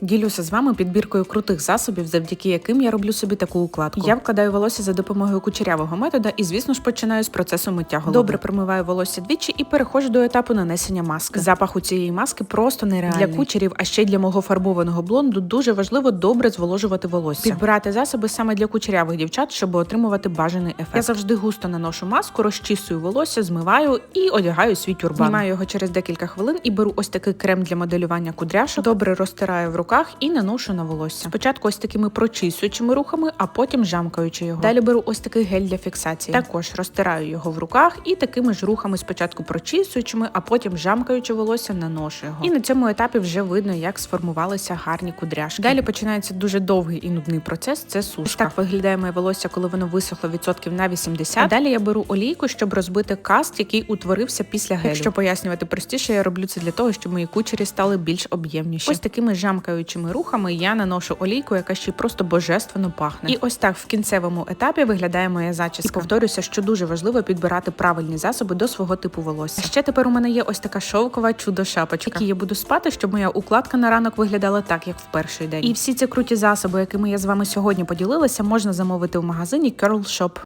Ділюся з вами підбіркою крутих засобів, завдяки яким я роблю собі таку укладку. Я вкладаю волосся за допомогою кучерявого метода і, звісно ж, починаю з процесу миття голови. Добре промиваю волосся двічі і переходжу до етапу нанесення маски. Запах у цієї маски просто нереальний. Для кучерів, а ще й для мого фарбованого блонду, дуже важливо добре зволожувати волосся. Підбирати засоби саме для кучерявих дівчат, щоб отримувати бажаний ефект. Я завжди густо наношу маску, розчісую волосся, змиваю і одягаю свій тюрбан. Знімаю його через декілька хвилин і беру ось такий крем для моделювання кудряшок. Добре розтираю в руках і наношу на волосся. Спочатку ось такими прочісуючими рухами, а потім жамкаючи його. Далі беру ось такий гель для фіксації. Також розтираю його в руках і такими ж рухами спочатку прочісуючими, а потім жамкаючи волосся, наношу його. І на цьому етапі вже видно, як сформувалися гарні кудряшки. Далі починається дуже довгий і нудний процес. Це сушка. Ось так виглядає моє волосся, коли воно висохло відсотків на 80. А далі я беру олійку, щоб розбити каст, який утворився після гелю. Якщо пояснювати простіше, я роблю це для того, щоб мої кучері стали більш об'ємніші. Ось такими жамкаючими рухами я наношу олійку, яка ще просто божественно пахне. І ось так в кінцевому етапі виглядає моя зачіска. І повторюся, що дуже важливо підбирати правильні засоби до свого типу волосся. Ще тепер у мене є ось така шовкова чудо шапочка, які я буду спати, щоб моя укладка на ранок виглядала так, як в перший день. І всі ці круті засоби, якими я з вами сьогодні поділилася, можна замовити в магазині Curl Shop.